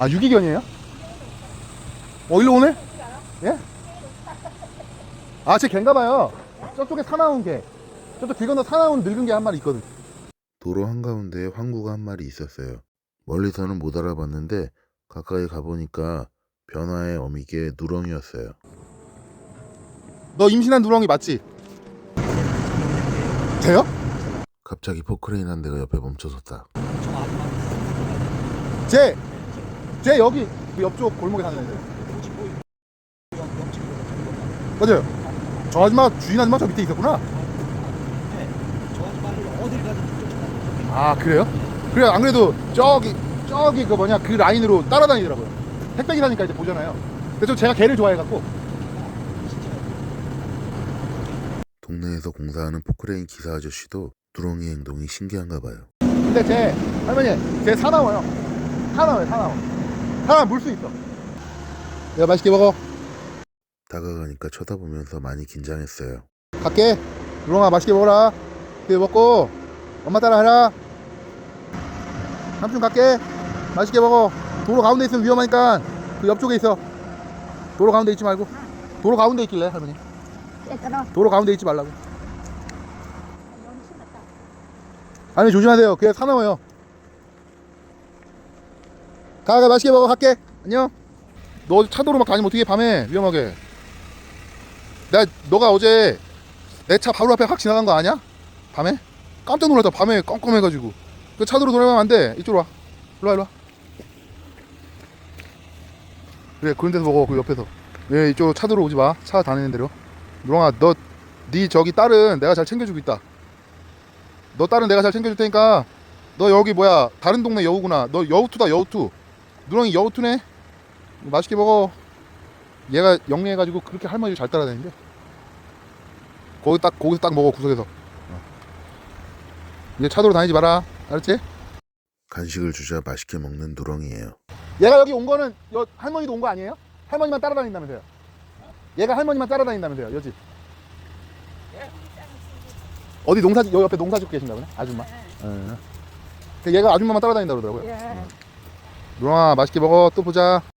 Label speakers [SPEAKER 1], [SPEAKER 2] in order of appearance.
[SPEAKER 1] 아 유기견이에요? 어 일로 오네? 예? 아제 개인가 봐요 저쪽에 사나운 개 저쪽 길 건너 사나운 늙은 개 한 마리 있거든
[SPEAKER 2] 도로 한가운데에 황구가 한 마리 있었어요. 멀리서는 못 알아봤는데 가까이 가보니까 변화의 어미개 누렁이었어요.
[SPEAKER 1] 너 임신한 누렁이 맞지? 돼요?
[SPEAKER 2] 갑자기 포크레인 한 대가 옆에 멈춰섰다.
[SPEAKER 1] 쟤! 쟤 여기 그 옆쪽 골목에 사는 애들. 맞아요. 저 아줌마 주인 아줌마 저 밑에 있었구나.
[SPEAKER 3] 저 아줌마를 어딜 쫓아다니고
[SPEAKER 1] 아 그래요? 그래 안 그래도 저기 저기 그 뭐냐 그 라인으로 따라다니더라고요. 택배기 사니까 이제 보잖아요. 그래서 제가 개를 좋아해갖고.
[SPEAKER 2] 동네에서 공사하는 포크레인 기사 아저씨도 누렁이 행동이 신기한가 봐요.
[SPEAKER 1] 근데 쟤 할머니 쟤 사나워요. 사나워요 사나워 사나워 물수 있어. 내가 맛있게 먹어.
[SPEAKER 2] 다가가니까 쳐다보면서 많이 긴장했어요.
[SPEAKER 1] 갈게. 누렁아 맛있게 먹어라. 그래 먹고 엄마 따라 해라. 삼촌 갈게. 맛있게 먹어. 도로 가운데 있으면 위험하니까 그 옆쪽에 있어. 도로 가운데 있지 말고. 도로 가운데 있길래 할머니. 도로 가운데 있지 말라고. 아니 조심하세요. 그게 사나워요 가가 맛있게 먹어 갈게. 안녕. 너 차도로 막 다니면 어떻게 밤에? 위험하게. 나 너가 어제 내 차 바로 앞에 확 지나간 거 아니야? 밤에? 깜짝 놀랐다 밤에 껌껌해가지고. 그 차도로 돌아가면 안돼. 이쪽으로 와. 일로와 일로와. 그래 그런 데서 먹어 그 옆에서. 예 이쪽 차도로 오지 마차 다니는 대로. 누렁아 너 네 저기 딸은 내가 잘 챙겨주고 있다. 너 딸은 내가 잘 챙겨줄 테니까 너 여기 뭐야 다른 동네 여우구나. 너 여우투다 여우투 누렁이 여우투네 맛있게 먹어 얘가 영리해가지고 그렇게 할머니 잘 따라다니는데 거기 딱 거기서 딱 먹어 구석에서 어. 이제 차도로 다니지 마라 알았지?
[SPEAKER 2] 간식을 주자 맛있게 먹는 누렁이에요.
[SPEAKER 1] 얘가 여기 온 거는 여, 할머니도 온 거 아니에요? 할머니만 따라다닌다면서요 얘가 할머니만 따라다닌다면서요 여집 어디 농사 여 옆에 농사 짓고 계신다 보네 아줌마 예. 그 얘가 아줌마만 따라다닌다 그러더라고요
[SPEAKER 4] 예.
[SPEAKER 1] 누렁아 맛있게 먹어. 또 보자